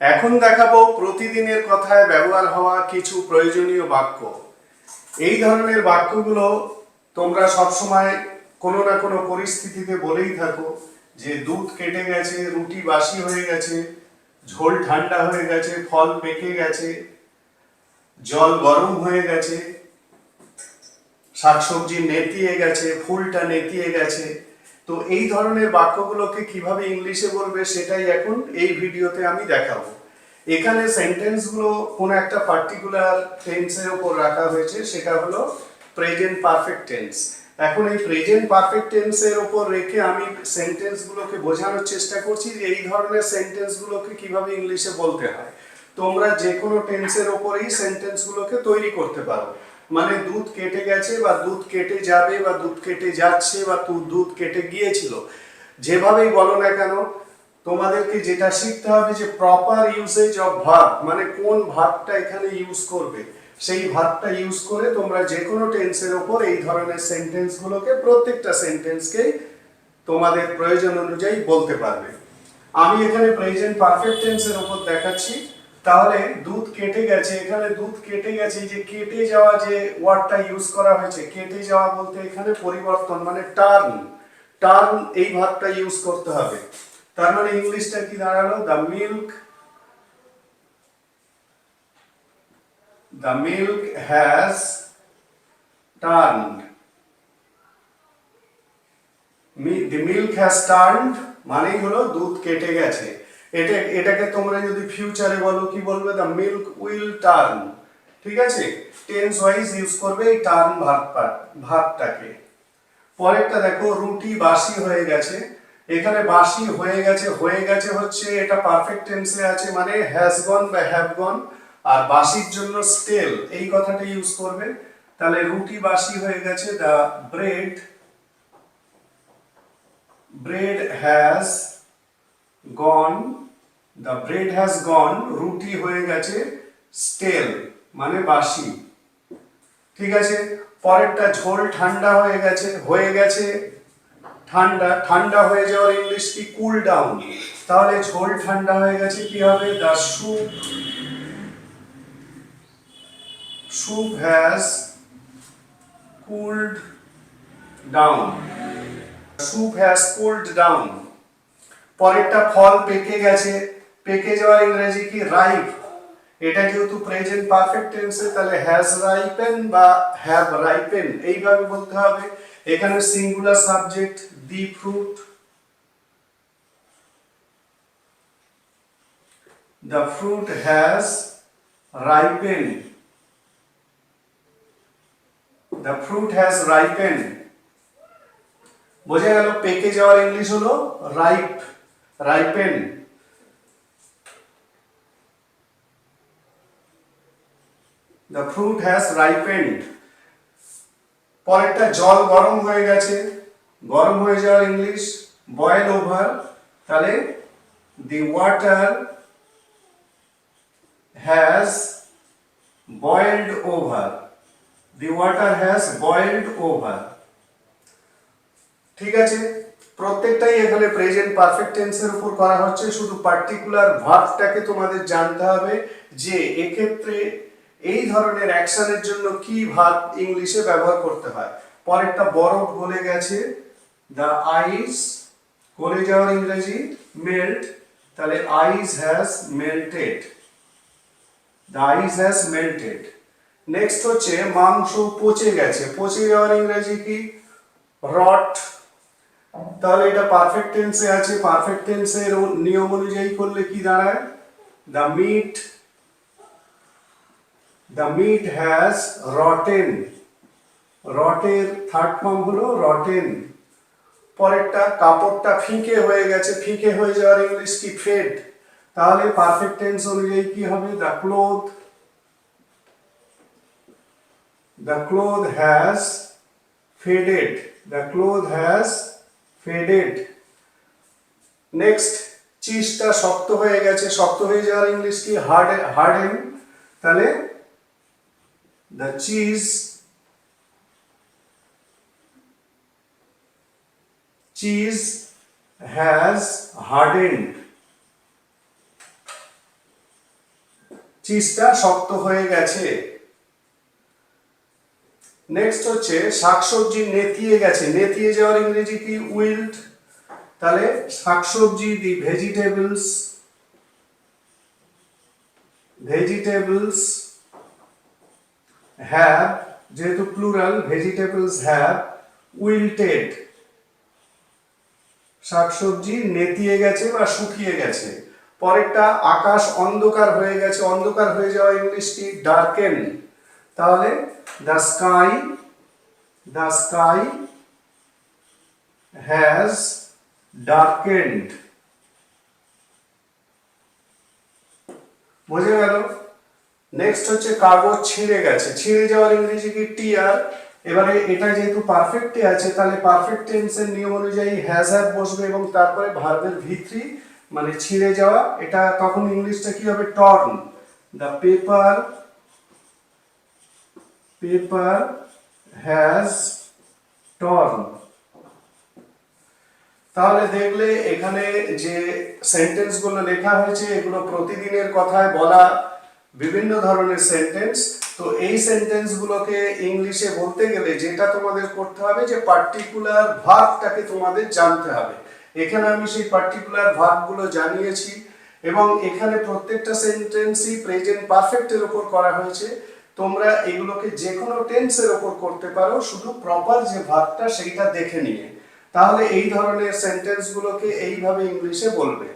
এখন দেখাবো প্রতিদিনের কথায় ব্যবহার হওয়া কিছু প্রয়োজনীয় বাক্য। এই ধরনের বাক্যগুলো তোমরা সবসময় কোনো না কোনো পরিস্থিতিতে বলেই থাকো যে দুধ কেটে গেছে, রুটি বাসি হয়ে গেছে, ঝোল ঠান্ডা হয়ে গেছে, ফল পেকে গেছে, জল গরম হয়ে গেছে, শাকসবজি নেতিয়ে গেছে, ফুলটা নেতিয়ে গেছে তো এই ধরনের বাক্যগুলোকে কীভাবে ইংলিশে বলবে সেটাই এখন এই ভিডিওতে আমি দেখাবো। এখানে সেন্টেন্সগুলো কোনো একটা পার্টিকুলার টেন্সের উপর রাখা হয়েছে, সেটা হলো প্রেজেন্ট পারফেক্ট টেন্স। এখন এই প্রেজেন্ট পারফেক্ট টেন্সের উপর রেখে আমি সেন্টেন্সগুলোকে বোঝানোর চেষ্টা করছি যে এই ধরনের সেন্টেন্সগুলোকে কীভাবে ইংলিশে বলতে হয়। তোমরা যে কোনো টেন্সের ওপরেই সেন্টেন্সগুলোকে তৈরি করতে পারো। মানে দুধ কেটে গেছে বা দুধ কেটে যাবে বা দুধ কেটে যাচ্ছে বা দুধ কেটে গিয়েছিল। যেভাবেই বলো না কেন, তোমাদেরকে যেটা শিখতে হবে যে প্রপার ইউসেজ অফ ভার্ব মানে কোন ভার্বটা এখানে ইউজ করবে। সেই ভার্বটা ইউজ করে তোমরা যে কোনো টেন্সের ওপর এই ধরনের সেন্টেন্সগুলোকে প্রত্যেকটা সেন্টেন্সকেই তোমাদের প্রয়োজন অনুযায়ী বলতে পারবে। আমি এখানে প্রেজেন্ট পারফেক্ট টেন্সের ওপর দেখাচ্ছি। তাহলে দুধ কেটে গেছে, এখানে দুধ কেটে গেছে যে কেটে যাওয়া যে ওয়ার্ডটা ইউজ করা হয়েছে, কেটে যাওয়া বলতে এখানে পরিবর্তন মানে টার্ন টার্ন এই ভাবটা ইউজ করতে হবে। তার মানে ইংলিশটা কি দাঁড়াল? The milk the milk has turned the milk has turned মানেই হলো দুধ কেটে গেছে। এটা, এটাকে তোমরা যদি ফিউচারে বলো, কি বলবে? দ্য মিল্ক উইল টার্ন ঠিক আছে? টেন্স ওয়াইজ ইউজ করবে এই টার্ন ভাবটা ভাবটাকে। পরেরটা দেখো, রুটি বাসি হয়ে গেছে। এখানে বাসি হয়ে গেছে হয়ে গেছে হচ্ছে এটা পারফেক্ট টেন্সে আছে মানে হ্যাজ গন বা হ্যাভ গন আর বাসির জন্য স্টেল এই কথাটা ইউজ করবে। তাহলে রুটি বাসি হয়ে গেছে the bread bread has gone the bread has gone, রুটি হয়ে গেছে স্টেল মানে বাসি। ঠিক আছে? পরেরটা ঝোল ঠান্ডা হয়ে গেছে হয়ে গেছে। ঠান্ডা ঠান্ডা হয়ে যাওয়ার ইংলিশ কি? কুল ডাউন তাহলে ঝোল ঠান্ডা হয়ে গেছে, কি হবে? The soup soup has cooled down soup has cooled down পরেরটা ফল পেকে গেছে পেকে যাওয়ার ইংরেজি কি রাইপ এটা যেহেতু প্রেজেন্ট পারফেক্ট টেন্সে তাহলে হ্যাজ রাইপেন বা হ্যাভ রাইপেন এইভাবে বলতে হবে। এখানে singular subject the fruit the fruit has ripen the fruit has ripen বোঝা গেল, পেকে যাওয়ার ইংলিশ হলো ripe ripen the fruit has ripened পরেরটা জল গরম হয়ে গেছে। গরম হয়ে যাওয়ার ইংলিশ বয়েল ওভার তাহলে the water has boiled over the water has boiled over ঠিক আছে? প্রত্যেকটাই এখানে প্রেজেন্ট পারফেক্ট টেন্সের উপর করা হচ্ছে। শুধু পার্টিকুলার ভার্বটাকে তোমাদের জানতে হবে যে এক্ষেত্রে এই ধরনের অ্যাকশনের জন্য কি ভার্ব ইংলিশে ব্যবহার করতে হয়? পরেরটা বরফ গলে গেছে দ্য আইস গলে যাওয়ার ইংরেজি মেল্ট তাহলে ice has melted the ice has melted next হচ্ছে মাংস পচে গেছে, পচে যাওয়ার ইংরেজি কি? রট তাহলে এটা পারফেক্ট টেন্সে আছে পারফেক্ট টেন্সের নিয়ম অনুযায়ী করলে কি দাঁড়ায়? The meat the meat has rotten রটের third form হলো রটেন পরেরটা কাপড়টা ফিকে হয়ে গেছে, ফিকে হয়ে যাওয়ার ইংলিশ কি ফেড তাহলে পারফেক্ট টেন্স অনুযায়ী কি হবে? The cloth the cloth has faded the cloth has faded next চিজটা শক্ত হয়ে গেছে, শক্ত হয়ে যাওয়ার ইংলিশ কি? হার্ড হার্ডেন তাহলে the cheese cheese has hardened চিজটা শক্ত হয়ে গেছে। নেক্সট হচ্ছে শাকসবজি নেতিয়ে গেছে। নেতিয়ে যাওয়ার ইংরেজি কি? উইল্ড তাহলে শাকসবজি দি ভেজিটেবলস ভেজিটেবলস হ্যাভ যেহেতু প্লুরাল ভেজিটেবলস হ্যাভ উইল্টেড শাকসবজি নেতিয়ে গেছে বা শুকিয়ে গেছে। পরেরটা আকাশ অন্ধকার হয়ে গেছে। অন্ধকার হয়ে যাওয়া ইংলিশটি ডার্কেন তাহলে the sky the sky has darkened বোঝা গেল? নেক্সট হচ্ছে কাগজ ছিঁড়ে গেছে। ছিঁড়ে যাওয়ার ইংরেজি কি টিয়ার এবারে এটা যেহেতু পারফেক্টে আছে, তাহলে পারফেক্ট টেন্সের নিয়ম অনুযায়ী হ্যাজ হ্যাভ বসবে এবং তারপরে ভার্বের ভিত্রি মানে ছিঁড়ে যাওয়া, এটা তখন ইংলিশটা কি হবে? Torn the paper paper has torn তাহলে দেখলে এখানে যে সেন্টেন্সগুলো লেখা হয়েছে, এগুলো প্রতিদিনের কথায় বলা বিভিন্ন ধরনের সেন্টেন্স তো এই সেন্টেন্স গুলোকে ইংলিশে বলতে গেলে যেটা তোমাদের করতে হবে যে পার্টিকুলার ভার্বটাকে তোমাদের জানতে হবে। এখানে আমি সেই পার্টিকুলার ভার্বগুলো জানিয়েছি এবং এখানে প্রত্যেকটা সেন্টেন্সই প্রেজেন্ট পারফেক্টের উপর করা হয়েছে। তোমরা এগুলোকে যে কোনো টেন্সের উপর করতে পারো, শুধু প্রপার যে ভার্বটা সেইটা দেখে নিয়ে। তাহলে এই ধরনের সেন্টেন্সগুলোকে এইভাবে ইংলিশে বলবে।